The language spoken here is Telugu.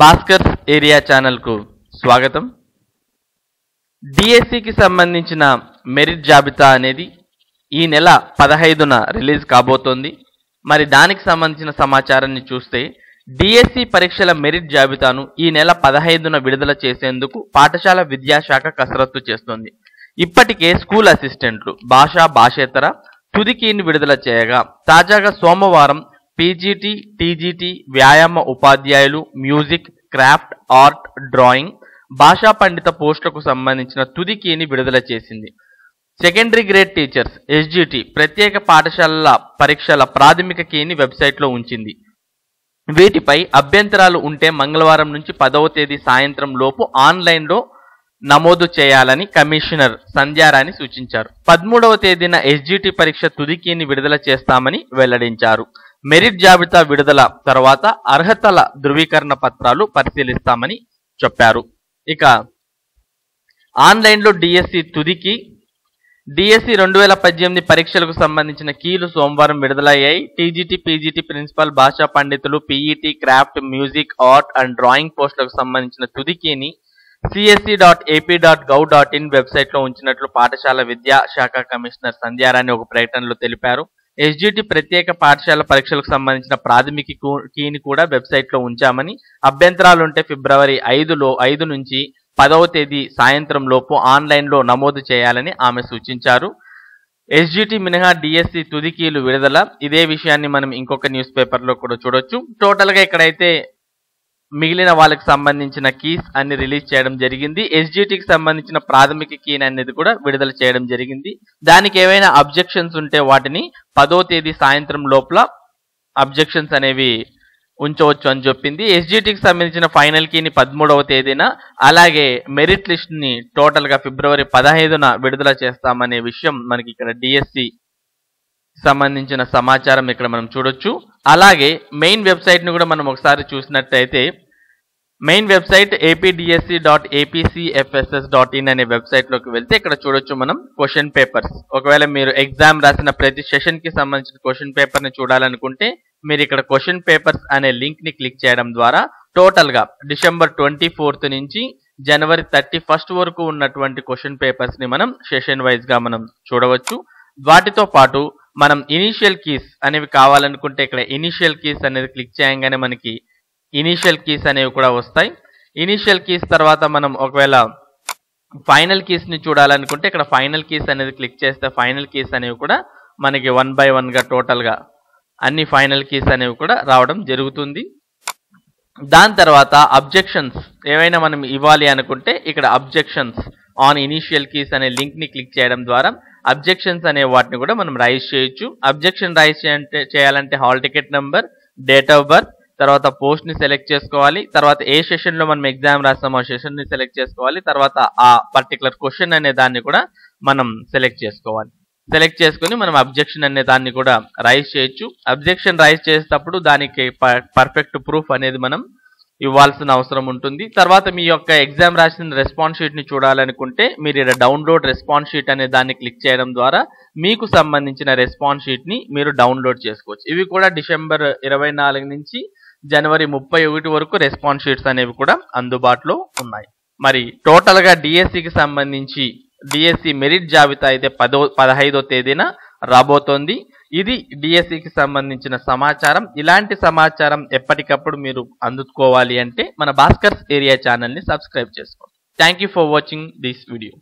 భాస్కర్ ఏరియా ఛానల్కు స్వాగతం. డిఎస్సికి సంబంధించిన మెరిట్ జాబితా అనేది ఈ నెల పదహైదున రిలీజ్ కాబోతోంది. మరి దానికి సంబంధించిన సమాచారాన్ని చూస్తే డిఎస్సి పరీక్షల మెరిట్ జాబితాను ఈ నెల పదహైదున విడుదల చేసేందుకు పాఠశాల విద్యాశాఖ కసరత్తు చేస్తోంది. ఇప్పటికే స్కూల్ అసిస్టెంట్లు భాషా భాషేతర తుదికీని విడుదల చేయగా తాజాగా సోమవారం పీజీటీ టీజీటీ వ్యాయామ ఉపాధ్యాయులు మ్యూజిక్ క్రాఫ్ట్ ఆర్ట్ డ్రాయింగ్ భాషా పండిత పోస్టులకు సంబంధించిన తుది కీని విడుదల చేసింది. సెకండరీ గ్రేడ్ టీచర్స్ ఎస్జిటి ప్రత్యేక పాఠశాలల పరీక్షల ప్రాథమిక కీని వెబ్సైట్లో ఉంచింది. వీటిపై అభ్యంతరాలు ఉంటే మంగళవారం నుంచి పదవ తేదీ సాయంత్రం లోపు ఆన్లైన్లో నమోదు చేయాలని కమిషనర్ సంధ్యారాణి సూచించారు. పదమూడవ తేదీన ఎస్జిటి పరీక్ష తుదికీని విడుదల చేస్తామని వెల్లడించారు. మెరిట్ జాబితా విడుదల తర్వాత అర్హతల ధృవీకరణ పత్రాలు పరిశీలిస్తామని చెప్పారు. ఇక ఆన్లైన్లో డిఎస్సి తుదికి డిఎస్సి రెండు వేల పద్దెనిమిది పరీక్షలకు సంబంధించిన కీలు సోమవారం విడుదలయ్యాయి. టీజీటీ పీజీటీ ప్రిన్సిపల్ భాషా పండితులు PET craft music art and drawing పోస్టులకు సంబంధించిన తుదికీని CSC dot AP dot gov dot in వెబ్సైట్లో ఉంచినట్లు పాఠశాల విద్యా శాఖ కమిషనర్ సంధ్యారాణి ఒక ప్రకటనలో తెలిపారు. ఎస్జిటి ప్రత్యేక పాఠశాల పరీక్షలకు సంబంధించిన ప్రాథమిక కీని కూడా వెబ్సైట్లో ఉంచామని అభ్యంతరాలుంటే ఫిబ్రవరి ఐదులో ఐదు నుంచి పదవ తేదీ సాయంత్రం లోపు ఆన్లైన్లో నమోదు చేయాలని ఆమె సూచించారు. ఎస్జిటి మినహా డిఎస్సి తుదికీలు విడుదల. ఇదే విషయాన్ని మనం ఇంకొక న్యూస్ పేపర్లో కూడా చూడొచ్చు. టోటల్గా ఇక్కడైతే మిగిలిన వాళ్ళకి సంబంధించిన కీస్ అన్ని రిలీజ్ చేయడం జరిగింది. ఎస్జిటికి సంబంధించిన ప్రాథమిక కీ అనేది కూడా విడుదల చేయడం జరిగింది. దానికి ఏవైనా అబ్జెక్షన్స్ ఉంటే వాటిని పదో తేదీ సాయంత్రం లోపల అబ్జెక్షన్స్ అనేవి ఉంచవచ్చు అని చెప్పింది. ఎస్జిటికి సంబంధించిన ఫైనల్ కీని పదమూడవ తేదీన అలాగే మెరిట్ లిస్ట్ని టోటల్గా ఫిబ్రవరి పదహైదున విడుదల చేస్తామనే విషయం మనకి ఇక్కడ డిఎస్సి సంబంధించిన సమాచారం ఇక్కడ మనం చూడొచ్చు. అలాగే మెయిన్ వెబ్సైట్ని కూడా మనం ఒకసారి చూసినట్టయితే main website APDSC dot APCFSS dot in అనే వెబ్సైట్లోకి వెళ్తే ఇక్కడ చూడొచ్చు మనం క్వశ్చన్ పేపర్స్. ఒకవేళ మీరు ఎగ్జామ్ రాసిన ప్రతి సెషన్కి సంబంధించిన క్వశ్చన్ పేపర్ని చూడాలనుకుంటే మీరు ఇక్కడ క్వశ్చన్ పేపర్స్ అనే లింక్ని క్లిక్ చేయడం ద్వారా టోటల్గా డిసెంబర్ ట్వంటీ ఫోర్త్ నుంచి జనవరి థర్టీ ఫస్ట్ వరకు ఉన్నటువంటి క్వశ్చన్ పేపర్స్ని మనం సెషన్ వైజ్గా మనం చూడవచ్చు. వాటితో పాటు మనం ఇనీషియల్ కీస్ అనేవి కావాలనుకుంటే ఇక్కడ ఇనీషియల్ కీస్ అనేది క్లిక్ చేయగానే మనకి ఇనీషియల్ కీస్ అనేవి కూడా వస్తాయి. ఇనీషియల్ కీస్ తర్వాత మనం ఒకవేళ ఫైనల్ కీస్ని చూడాలనుకుంటే ఇక్కడ ఫైనల్ కీస్ అనేది క్లిక్ చేస్తే ఫైనల్ కీస్ అనేవి కూడా మనకి వన్ బై వన్గా టోటల్గా అన్ని ఫైనల్ కీస్ అనేవి కూడా రావడం జరుగుతుంది. దాని తర్వాత అబ్జెక్షన్స్ ఏవైనా మనం ఇవ్వాలి అనుకుంటే ఇక్కడ అబ్జెక్షన్స్ ఆన్ ఇనీషియల్ కీస్ అనే లింక్ని క్లిక్ చేయడం ద్వారా అబ్జెక్షన్స్ అనే వాటిని కూడా మనం రైజ్ చేయొచ్చు. అబ్జెక్షన్ రైజ్ చేయాలంటే చేయాలంటే hall ticket number date of birth తర్వాత పోస్ట్ని సెలెక్ట్ చేసుకోవాలి. తర్వాత ఏ సెషన్లో మనం ఎగ్జామ్ రాస్తామో ఆ సెషన్ని సెలెక్ట్ చేసుకోవాలి. తర్వాత ఆ పర్టికులర్ క్వశ్చన్ అనే దాన్ని కూడా మనం సెలెక్ట్ చేసుకోవాలి. సెలెక్ట్ చేసుకుని మనం అబ్జెక్షన్ అనే దాన్ని కూడా రైజ్ చేయొచ్చు. అబ్జెక్షన్ రైజ్ చేసేటప్పుడు దానికి పర్ఫెక్ట్ ప్రూఫ్ అనేది మనం ఇవ్వాల్సిన అవసరం ఉంటుంది. తర్వాత మీ యొక్క ఎగ్జామ్ రాసిన రెస్పాన్స్ షీట్ని చూడాలనుకుంటే మీరు ఇక్కడ డౌన్లోడ్ రెస్పాన్స్ షీట్ అనే దాన్ని క్లిక్ చేయడం ద్వారా మీకు సంబంధించిన రెస్పాన్స్ షీట్ని మీరు డౌన్లోడ్ చేసుకోవచ్చు. ఇవి కూడా డిసెంబర్ ఇరవై నాలుగు నుంచి జనవరి ముప్పై ఒకటి వరకు రెస్పాన్స్ షీట్స్ అనేవి కూడా అందుబాటులో ఉన్నాయి. మరి టోటల్గా డిఎస్సికి సంబంధించి డిఎస్సి మెరిట్ జాబితా అయితే పదో పదహైదో తేదీన రాబోతోంది. ఇది డిఎస్సికి సంబంధించిన సమాచారం. ఇలాంటి సమాచారం ఎప్పటికప్పుడు మీరు అందుకోవాలి అంటే మన భాస్కర్స్ ఏరియా ఛానల్ని సబ్స్క్రైబ్ చేసుకోండి. Thank you for watching this video